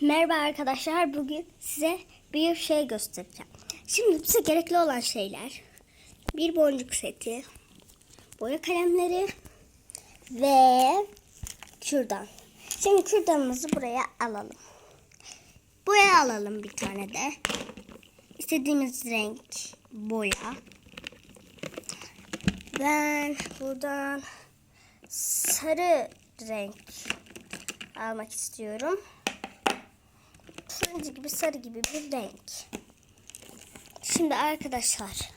Merhaba arkadaşlar. Bugün size bir şey göstereceğim. Şimdi bize gerekli olan şeyler bir boncuk seti, boya kalemleri ve kürdan. Şimdi kürdanımızı buraya alalım. Boya alalım bir tane de. İstediğimiz renk boya. Ben buradan sarı renk almak istiyorum. Turuncu gibi sarı gibi bir renk. Şimdi arkadaşlar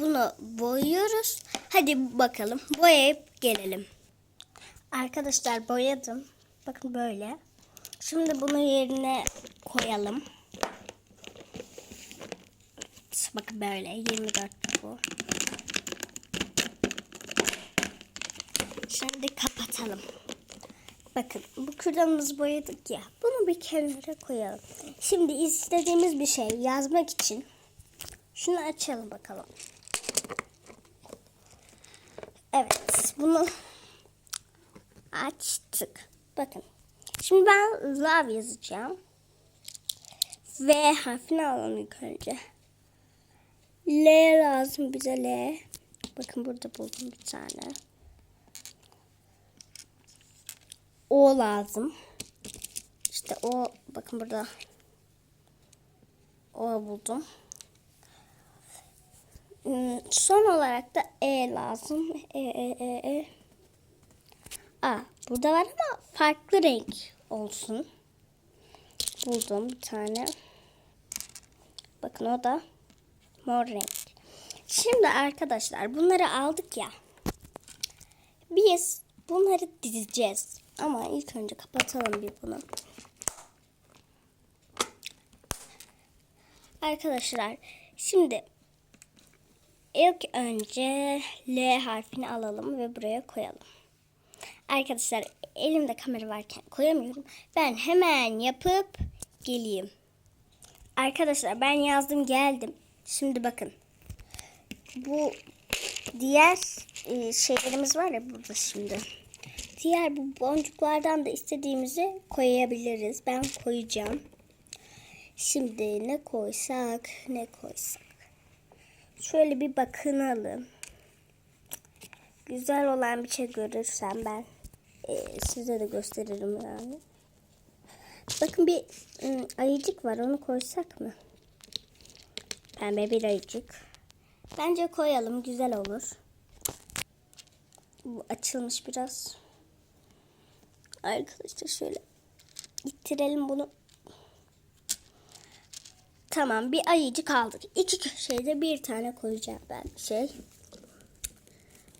bunu boyuyoruz. Hadi bakalım boyayıp gelelim. Arkadaşlar boyadım. Bakın böyle. Şimdi bunu yerine koyalım. Bakın böyle 24 bu. Şimdi kapatalım. Bakın bu kürdanımızı boyadık ya. Bunu bir kenara koyalım. Şimdi istediğimiz bir şey yazmak için şunu açalım bakalım. Evet bunu açtık. Bakın. Şimdi ben love yazacağım. V harfini alalım ilk önce. L lazım bize L. Bakın burada buldum bir tane. O lazım. İşte o bakın burada. O buldum. Hmm, Son olarak da E lazım. E, E, E, E. A. Burada var ama farklı renk olsun. Buldum bir tane. Bakın o da mor renk. Şimdi arkadaşlar bunları aldık ya. Biz bunları dizeceğiz. Ama ilk önce kapatalım bir bunu. Arkadaşlar şimdi ilk önce L harfini alalım ve buraya koyalım. Arkadaşlar elimde kamera varken koyamıyorum. Ben hemen yapıp geleyim. Arkadaşlar ben yazdım geldim. Şimdi bakın. Bu diğer e, şeylerimiz var ya burada şimdi. Diğer bu boncuklardan da istediğimizi koyabiliriz. Ben koyacağım. Şimdi ne koysak ne koysak. Şöyle bir bakınalım. Güzel olan bir şey görürsem ben e, size de gösteririm yani. Bakın bir ım, ayıcık var onu koysak mı? Pembe bir ayıcık. Bence koyalım güzel olur. Bu açılmış biraz. Arkadaşlar şöyle ittirelim bunu. Tamam bir ayıcık aldık. İki köşede bir tane koyacağım ben şey.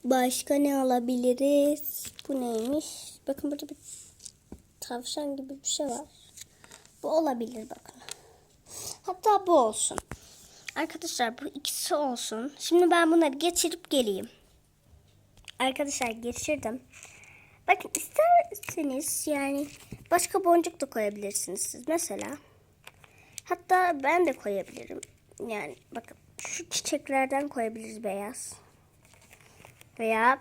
Başka ne alabiliriz? Bu neymiş? Bakın burada bir tavşan gibi bir şey var. Bu olabilir bakın. Hatta bu olsun. Arkadaşlar bu ikisi olsun. Şimdi ben bunları geçirip geleyim. Arkadaşlar geçirdim. Bakın isterseniz yani başka boncuk da koyabilirsiniz siz mesela. Hatta ben de koyabilirim. Yani bakın şu çiçeklerden koyabiliriz beyaz. Veya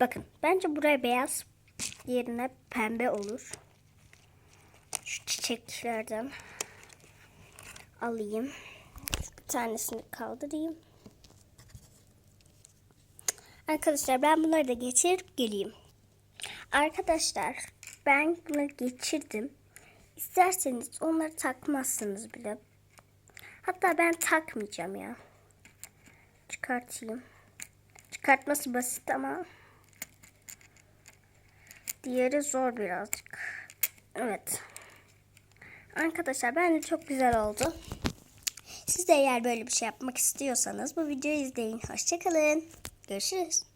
bakın bence buraya beyaz yerine pembe olur. Şu çiçeklerden alayım. Bir tanesini kaldırayım. Arkadaşlar ben bunları da geçirip geleyim. Arkadaşlar ben bunu geçirdim. İsterseniz onları takmazsınız bile. Hatta ben takmayacağım ya. Çıkartayım. Çıkartması basit ama diğeri zor birazcık. Evet. Arkadaşlar bence çok güzel oldu. Siz de eğer böyle bir şey yapmak istiyorsanız bu videoyu izleyin. Hoşçakalın. Görüşürüz.